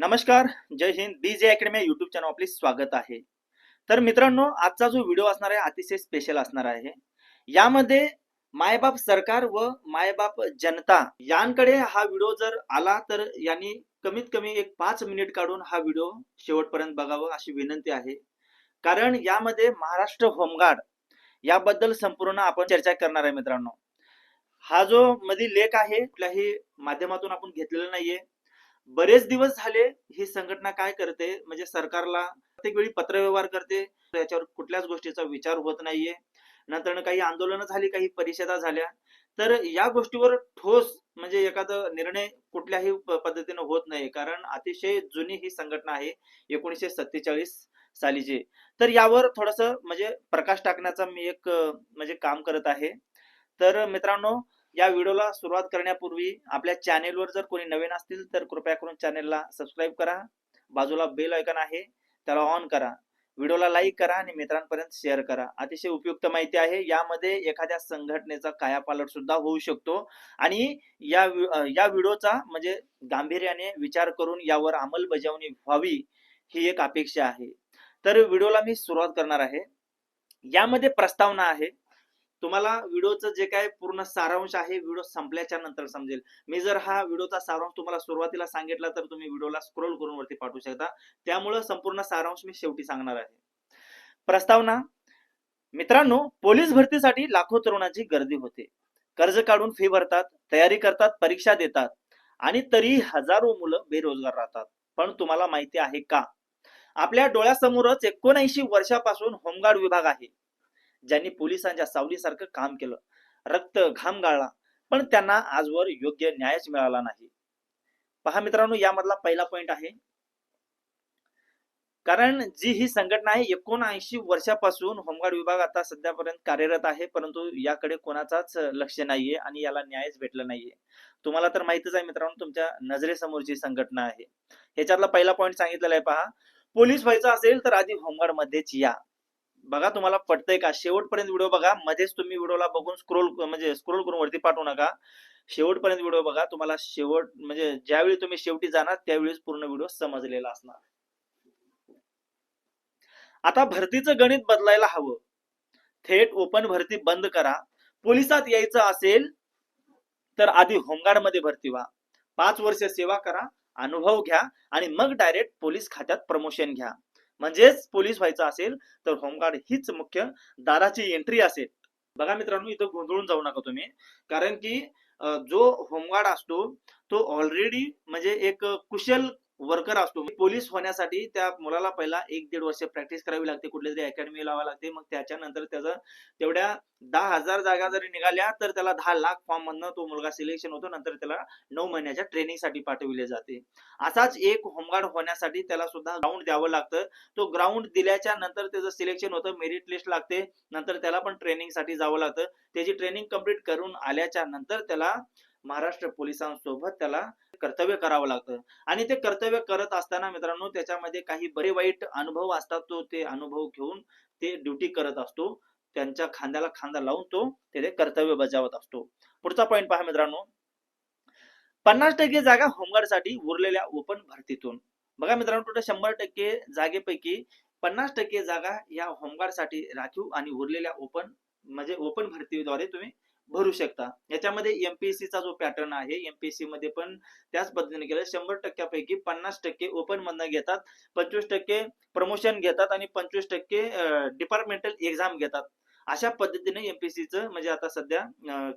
नमस्कार जय Hind. B J academy YouTube channel आपले स्वागत आहे. तर मित्रांनो आजचा जो व्हिडिओ असणार आहे अतिशय स्पेशल असणार आहे. यामध्ये मायबाप सरकार व मायबाप जनता यांकडे हा व्हिडिओ जर आला तर यांनी कमीत कमी एक पाच मिनिट काढून हा व्हिडिओ शेवटपर्यंत बघावं अशी विनंती आहे. कारण यामध्ये महाराष्ट्र होमगार्ड याबद्दल संपूर्ण आपण चर्चा करणार आहे मित्रांनो. हा जो मधील लेख आहे कुठल्याही माध्यमातून आपण घेतलेला नाहीये. बरेच दिवस झाले ही संघटना काय करते? म्हणजे सरकारला प्रत्येक वेळी पत्रव्यवहार करते. याच्यावर कुठल्याच गोष्टीचा विचार होत नाहीये. नंतर काही आंदोलनं झाली काही परिषदा झाल्या. तर या गोष्टीवर ठोस म्हणजे एखादा निर्णय कुठल्याही पद्धतीने होत नाही. कारण अतिशय जुनी ही संघटना आहे एकोणीसशे सत्तेचाळीस सालीची. तर यावर थोडस म्हणजे प्रकाश टाकण्याचा मी एक म्हणजे काम करत आहे. तर मित्रांनो या व्हिडिओला सुरुवात करण्यापूर्वी आपल्या चॅनेलवर जर कोणी नवीन असतील तर कृपया करून चॅनेलला सबस्क्राईब करा. बाजूला बेल आयकॉन आहे त्याला ऑन करा. व्हिडिओला लाईक करा आणि मित्रांपर्यंत शेअर करा. अतिशय उपयुक्त माहिती आहे. यामध्ये एखाद्या संघटनेचा कायापालट सुद्धा होऊ शकतो. आणि या या व्हिडिओचा म्हणजे गांभीर्याने विचार करून यावर अंमलबजावणी व्हावी ही एक अपेक्षा आहे. तर व्हिडिओला मी सुरुवात करणार आहे. यामध्ये प्रस्तावना आहे. तुम्हाला व्हिडिओचं जे काय पूर्ण सारांश आहे व्हिडिओ संपल्याच्या नंतर समजेल. मी जर हा व्हिडिओचा सारांश तुम्हाला सुरुवातीला सांगितला तर तुम्ही व्हिडिओला स्क्रोल करून वरती पाठवू शकता. त्यामुळं संपूर्ण सारांश मी शेवटी सांगणार आहे. प्रस्तावना मित्रांनो पोलीस भरतीसाठी लाखो तरुणांची गर्दी होते. कर्ज काढून फी भरतात तयारी करतात परीक्षा देतात आणि तरी हजारो मुलं बेरोजगार राहतात. पण तुम्हाला माहिती आहे का? आपल्या डोळ्यासमोरच एकोणऐंशी वर्षापासून होमगार्ड विभाग आहे. ज्यांनी पोलिसांच्या सावलीसारखं काम केलं. रक्त घाम गाळला पण त्यांना आजवर योग्य न्यायच मिळाला नाही. पहा मित्रांनो यामधला पहिला पॉइंट आहे. कारण जी ही संघटना आहे एकोणऐंशी वर्षापासून होमगार्ड विभाग आता सध्यापर्यंत कार्यरत आहे परंतु याकडे कोणाचाच लक्ष नाहीये आणि याला न्यायच भेटला नाहीये. तुम्हाला तर माहितच आहे मित्रांनो तुमच्या नजरेसमोरची संघटना आहे. ह्याच्यातला पहिला पॉईंट सांगितलेला आहे पहा. पोलीस व्हायचं असेल तर आधी होमगार्ड मध्येच या. बघा तुम्हाला पटतंय का? शेवटपर्यंत व्हिडिओ बघा. मध्येच तुम्ही व्हिडिओला बघून स्क्रोल म्हणजे स्क्रोल करून वरती पाठवू नका. शेवटपर्यंत व्हिडिओ बघा. तुम्हाला शेवट म्हणजे ज्यावेळी तुम्ही शेवटी जाणार त्यावेळीच पूर्ण व्हिडिओ समजलेला असणार. आता भरतीचं गणित बदलायला हवं. थेट ओपन भरती बंद करा. पोलिसात यायचं असेल तर आधी होमगार्डमध्ये भरती व्हा. पाच वर्ष सेवा करा अनुभव घ्या आणि मग डायरेक्ट पोलीस खात्यात प्रमोशन घ्या. म्हणजेच पोलीस व्हायचं असेल तर होमगार्ड हीच मुख्य दाराची एंट्री असेल. बघा मित्रांनो इथं गोंधळून जाऊ नका तुम्ही. कारण की जो होमगार्ड असतो तो ऑलरेडी म्हणजे एक कुशल वर्कर असतो. पोलीस होण्यासाठी त्या मुलाला पहिला एक दीड वर्ष प्रॅक्टिस करावी लागते. कुठल्या तरी अकॅडमी लावावी लागते. मग त्याच्यानंतर त्याचं तेवढ्या दहा हजार जागा जरी निघाल्या तर त्याला दहा लाख फॉर्म मधनं तो मुलगा सिलेक्शन होतो. नंतर त्याला नऊ महिन्याच्या ट्रेनिंगसाठी पाठविले जाते. असाच एक होमगार्ड होण्यासाठी त्याला सुद्धा ग्राउंड द्यावं लागतं. तो ग्राउंड दिल्याच्या नंतर त्याचं सिलेक्शन होतं. मेरिट लिस्ट लागते. नंतर त्याला पण ट्रेनिंगसाठी जावं लागतं. त्याची ट्रेनिंग कंप्लीट करून आल्याच्यानंतर त्याला महाराष्ट्र पोलिसांसोबत त्याला कर्तव्य करावं लागतं. आणि ते कर्तव्य करत असताना मित्रांनो त्याच्यामध्ये काही बरे वाईट अनुभव असतात तो ते अनुभव घेऊन ते ड्युटी करत असतो. त्यांच्या खांद्याला खांदा लावून तो ते कर्तव्य बजावत असतो. पुढचा पॉईंट पहा मित्रांनो. पन्नास टक्के जागा होमगार्डसाठी उरलेल्या ओपन भरतीतून. बघा मित्रांनो टोटल शंभर टक्के जागेपैकी पन्नास टक्के जागा या होमगार्डसाठी राखीव आणि उरलेल्या ओपन म्हणजे ओपन भरतीद्वारे तुम्ही भरू शकता. याच्यामध्ये एमपीएससी चा जो पॅटर्न आहे एमपीएससी मध्ये पण त्याच पद्धतीने केलं. शंभर टक्क्यापैकी पन्नास टक्के ओपन मधनं घेतात पंचवीस टक्के प्रमोशन घेतात आणि पंचवीस टक्के डिपार्टमेंटल एक्झाम घेतात. अशा पद्धतीने एमपीएससीचं म्हणजे आता सध्या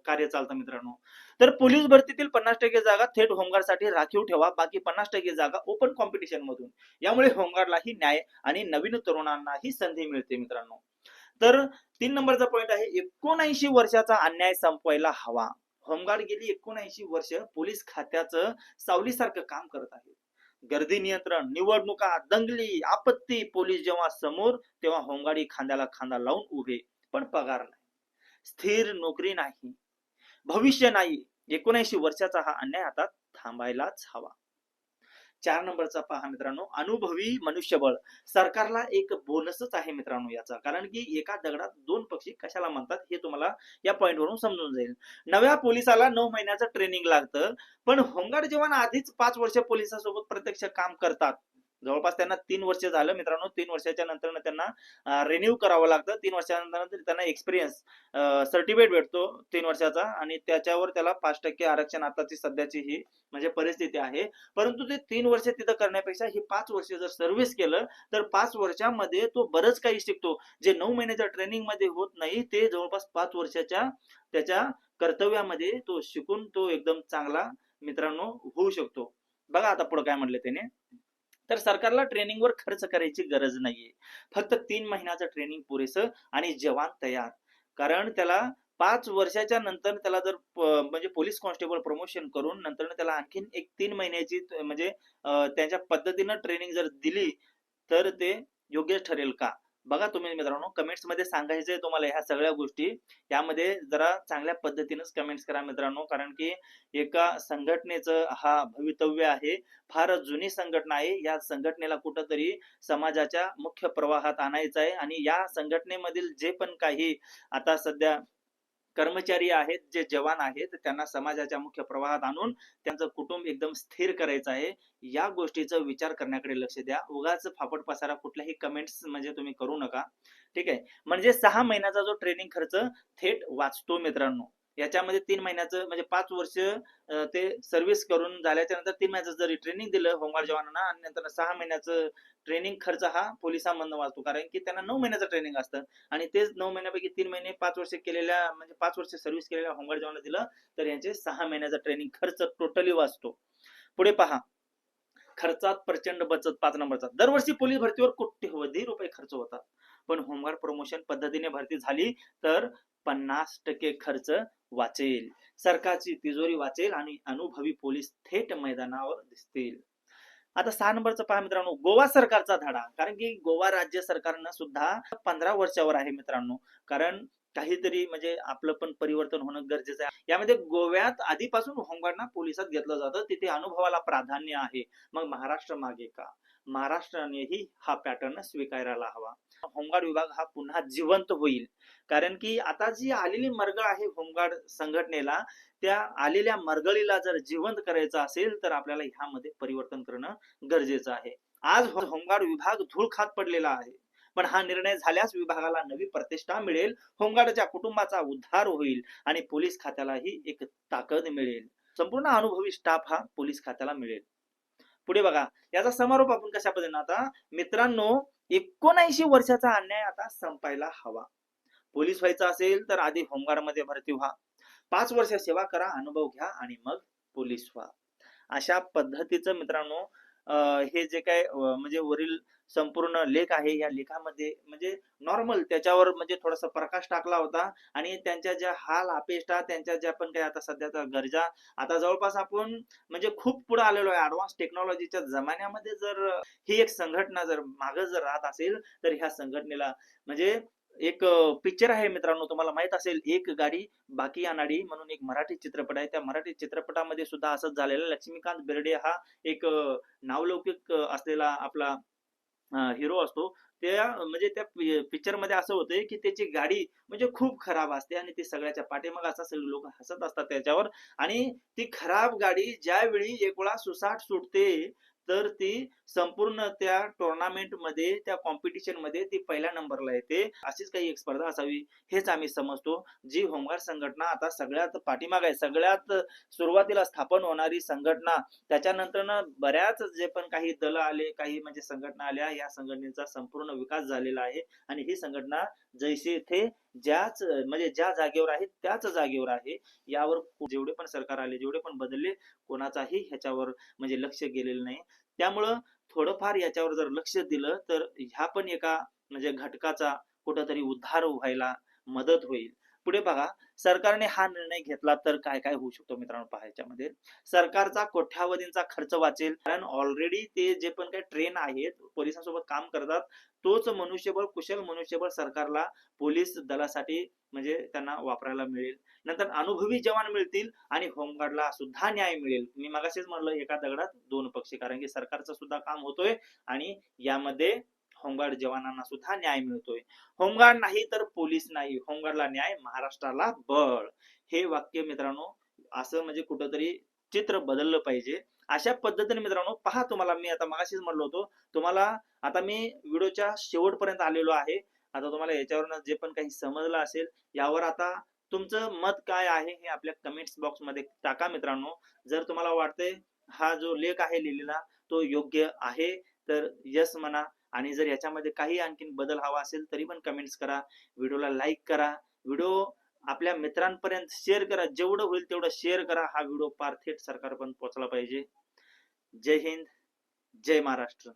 कार्य चालतं मित्रांनो. तर पोलीस भरतीतील पन्नास टक्के जागा थेट होमगार्डसाठी राखीव ठेवा. बाकी पन्नास टक्के जागा ओपन कॉम्पिटिशन मधून. यामुळे होमगार्डलाही न्याय आणि नवीन तरुणांनाही संधी मिळते मित्रांनो. तर तीन नंबरचा पॉईंट आहे एकोणऐंशी वर्षाचा अन्याय संपवायला हवा. होमगार्ड गेली एकोणऐंशी वर्ष पोलीस खात्याचं सावलीसारखं काम करत आहे गर्दी नियंत्रण निवडणुका दंगली आपत्ती पोलीस जेव्हा समोर तेव्हा होमगाडी खांद्याला खांदा लावून उभे. पण पगार नाही. स्थिर नोकरी नाही. भविष्य नाही. एकोणऐंशी वर्षाचा हा अन्याय आता थांबायलाच हवा. चार नंबरचा पहा मित्रांनो अनुभवी मनुष्यबळ. सरकारला एक बोनसच आहे मित्रांनो याचा. कारण की एका दगडात दोन पक्षी कशाला म्हणतात हे तुम्हाला या पॉईंटवरून समजून जाईल. नव्या पोलिसाला नऊ महिन्याचं ट्रेनिंग लागतं. पण होमगार्ड जवान आधीच पाच वर्ष पोलिसांसोबत प्रत्यक्ष काम करतात. जवळपास त्यांना तीन वर्ष झालं मित्रांनो तीन वर्षाच्या नंतर त्यांना रिन्यू करावं लागतं. तीन वर्षानंतर त्यांना एक्सपिरियन्स सर्टिफिकेट भेटतो तीन वर्षाचा आणि त्याच्यावर त्याला पाच टक्के आरक्षण आताची सध्याची ही म्हणजे परिस्थिती आहे. परंतु ते तीन वर्ष तिथं करण्यापेक्षा ही पाच वर्ष जर सर्व्हिस केलं तर पाच वर्षामध्ये तो बरंच काही शिकतो. जे नऊ महिन्याच्या ट्रेनिंगमध्ये होत नाही ते जवळपास पाच वर्षाच्या त्याच्या कर्तव्यामध्ये तो शिकून तो एकदम चांगला मित्रांनो होऊ शकतो. बघा आता पुढे काय म्हटलं त्याने. तर सरकारला ट्रेनिंगवर खर्च करायची गरज नाहीये. फक्त तीन महिन्याचं ट्रेनिंग पुरेसं आणि जवान तयार. कारण त्याला पाच वर्षाच्या नंतर त्याला जर म्हणजे पोलीस कॉन्स्टेबल प्रमोशन करून नंतर त्याला आणखीन एक तीन महिन्याची म्हणजे त्यांच्या पद्धतीनं ट्रेनिंग जर दिली तर ते योग्य ठरेल का? बघा तुम्ही मित्रांनो कमेंट्समध्ये सांगायचंय तुम्हाला ह्या सगळ्या गोष्टी. यामध्ये जरा चांगल्या पद्धतीनेच कमेंट्स करा मित्रांनो कारण की एका संघटनेचं हा भवितव्य आहे. फार जुनी संघटना आहे. या संघटनेला कुठंतरी समाजाच्या मुख्य प्रवाहात आणायचं आहे आणि या संघटनेमधील जे पण काही आता सध्या कर्मचारी आहेत जे जवान आहेत त्यांना समाजाच्या मुख्य प्रवाहात आणून त्यांचं कुटुंब एकदम स्थिर करायचं आहे. या गोष्टीचा विचार करण्याकडे लक्ष द्या. उगाच फापट पसारा कुठल्याही कमेंट्स म्हणजे तुम्ही करू नका. ठीक आहे? म्हणजे सहा महिन्याचा जो ट्रेनिंग खर्च थेट वाचतो मित्रांनो. याच्यामध्ये तीन महिन्याचं म्हणजे पाच वर्ष ते सर्व्हिस करून झाल्याच्यानंतर तीन महिन्याचं जरी ट्रेनिंग दिलं होमगार्ड जवानांना आणि नंतर सहा महिन्याचं ट्रेनिंग खर्च हा पोलिसांमधनं वाचतो. कारण की त्यांना नऊ महिन्याचं ट्रेनिंग असतं. आणि तेच नऊ महिन्यापैकी तीन महिने पाच वर्ष केलेल्या म्हणजे पाच वर्ष सर्व्हिस केलेल्या होमगार्ड जवानांना दिलं तर यांचे सहा महिन्याचा ट्रेनिंग खर्च टोटली वाचतो. पुढे पहा. खर्चात प्रचंड बचत पाच नंबरचा. दरवर्षी पोलीस भरतीवर कोट्यवधी रुपये खर्च होतात. पण होमगार्ड प्रमोशन पद्धतीने भरती झाली तर पन्नास टक्के खर्च वाचेल. सरकारची तिजोरी वाचेल आणि अनुभवी पोलीस थेट मैदानावर दिसतील. आता सहा नंबरचं पहा मित्रांनो गोवा सरकारचा धडा. कारण की गोवा राज्य सरकारनं सुद्धा पंधरा वर्षावर आहे मित्रांनो. कारण काहीतरी म्हणजे आपलं पण परिवर्तन होणं गरजेचं आहे. यामध्ये गोव्यात आधीपासून होमगार्डना पोलिसात घेतलं जातं. तिथे अनुभवाला प्राधान्य आहे. मग महाराष्ट्र मागे का? महाराष्ट्रानेही हा पॅटर्न स्वीकारायला हवा. होमगार्ड विभाग हा पुन्हा जिवंत होईल. कारण की आता जी आलेली मरगळ आहे होमगार्ड संघटनेला त्या आलेल्या मरगळीला जर जिवंत करायचं असेल तर आपल्याला ह्यामध्ये परिवर्तन करणं गरजेचं आहे. आज होमगार्ड विभाग धूळ खात पडलेला आहे. पण हा निर्णय झाल्यास विभागाला नवी प्रतिष्ठा मिळेल होमगार्डच्या कुटुंबाचा उद्धार होईल आणि पोलीस खात्यालाही एक ताकद मिळेल. संपूर्ण अनुभवी स्टाफ हा पोलीस खात्याला मिळेल. पुढे बघा याचा समारोप आपण कशा पद्धतीने आता मित्रांनो एकोणऐंशी वर्षाचा अन्याय आता संपायला हवा. पोलीस व्हायचं असेल तर आधी होमगार्डमध्ये भरती व्हा. पाच वर्ष सेवा करा अनुभव घ्या आणि मग पोलीस व्हा. अशा पद्धतीचं मित्रांनो हे जे काय म्हणजे वरील संपूर्ण लेख आहे या लेखामध्ये म्हणजे नॉर्मल त्याच्यावर म्हणजे थोडासा प्रकाश टाकला होता. आणि त्यांच्या ज्या हाल अपेष्टा त्यांच्या ज्या पण काय आता सध्याचा गरजा आता जवळपास आपण म्हणजे खूप पुढे आलेलो आहे. ऍडव्हान्स टेक्नॉलॉजीच्या जमान्यामध्ये जर ही एक संघटना जर मागे जर राहत असेल तर ह्या संघटनेला म्हणजे एक पिक्चर आहे मित्रांनो तुम्हाला माहीत असेल एक गाडी बाकी अनाडी म्हणून एक मराठी चित्रपट आहे. त्या मराठी चित्रपटामध्ये सुद्धा असंच झालेलं लक्ष्मीकांत बेर्डे हा एक नावलौकिक असलेला आपला हिरो असतो. त्या म्हणजे त्या पिक्चरमध्ये असं होतंय की त्याची गाडी म्हणजे खूप खराब असते आणि ती सगळ्याच्या पाठीमाग असतात सगळे लोक हसत असतात त्याच्यावर. आणि ती खराब गाडी ज्यावेळी एक वेळा सुसाट सुटते तर ती संपूर्ण त्या टुर्नामेंटमध्ये त्या कॉम्पिटिशनमध्ये ती पहिल्या नंबरला येते. अशीच काही एक स्पर्धा असावी हेच आम्ही समजतो जी होमगार्ड संघटना आता सगळ्यात पाठीमाग आहे. सगळ्यात सुरुवातीला स्थापन होणारी संघटना त्याच्यानंतर ना बऱ्याच जे पण काही दल आले काही म्हणजे संघटना आल्या या संघटनेचा संपूर्ण विकास झालेला आहे. आणि ही संघटना जैसे थे ज्याच म्हणजे ज्या जागेवर आहे त्याच जागेवर आहे. यावर जेवढे पण सरकार आले जेवढे पण बदलले कोणाचाही ह्याच्यावर म्हणजे लक्ष गेलेलं नाही. त्यामुळं थोडंफार याच्यावर जर लक्ष दिलं तर ह्या पण एका म्हणजे घटकाचा कुठंतरी उद्धार व्हायला मदत होईल. पुढे बघा सरकारने हा निर्णय घेतला तर काय काय होऊ शकतो मित्रांनो पाहायच्यामध्ये? सरकारचा कोट्यावधींचा खर्च वाचेल. कारण ऑलरेडी ते जे पण काही ट्रेन आहेत पोलिसांसोबत काम करतात तोच मनुष्यबळ कुशल मनुष्यबळ सरकारला पोलीस दलासाठी म्हणजे त्यांना वापरायला मिळेल. नंतर अनुभवी जवान मिळतील आणि होमगार्डला सुद्धा न्याय मिळेल. मी मागाशीच म्हणलं एका दगडात दोन पक्षी कारण की सरकारचं सुद्धा काम होतोय आणि यामध्ये होमगार्ड जवानांना सुद्धा न्याय मिळतोय. होमगार्ड नाही तर पोलीस नाही. होमगार्डला न्याय महाराष्ट्राला बळ. हे वाक्य मित्रांनो असं म्हणजे कुठंतरी चित्र बदललं पाहिजे. अशा पद्धतीने मित्रांनो पहा तुम्हाला मी आता मगाशीच म्हणलो होतो तुम्हाला आता मी व्हिडिओच्या शेवटपर्यंत आलेलो आहे. आता तुम्हाला याच्यावरनं जे पण काही समजलं असेल यावर आता तुमचं मत काय आहे हे आपल्या कमेंट्स बॉक्समध्ये टाका मित्रांनो. जर तुम्हाला वाटतंय हा जो लेख आहे लिहिलेला तो योग्य आहे तर यस म्हणा आणि जर याच्यामध्ये काही आणखीन बदल हवा असेल तरी पण कमेंट्स करा. व्हिडिओला लाईक करा. व्हिडिओ आपल्या मित्रांपर्यंत शेअर करा. जेवढं होईल तेवढं शेअर करा. हा व्हिडिओ पार थेट सरकारपर्यंत पोहोचला पाहिजे. जय हिंद. जय महाराष्ट्र.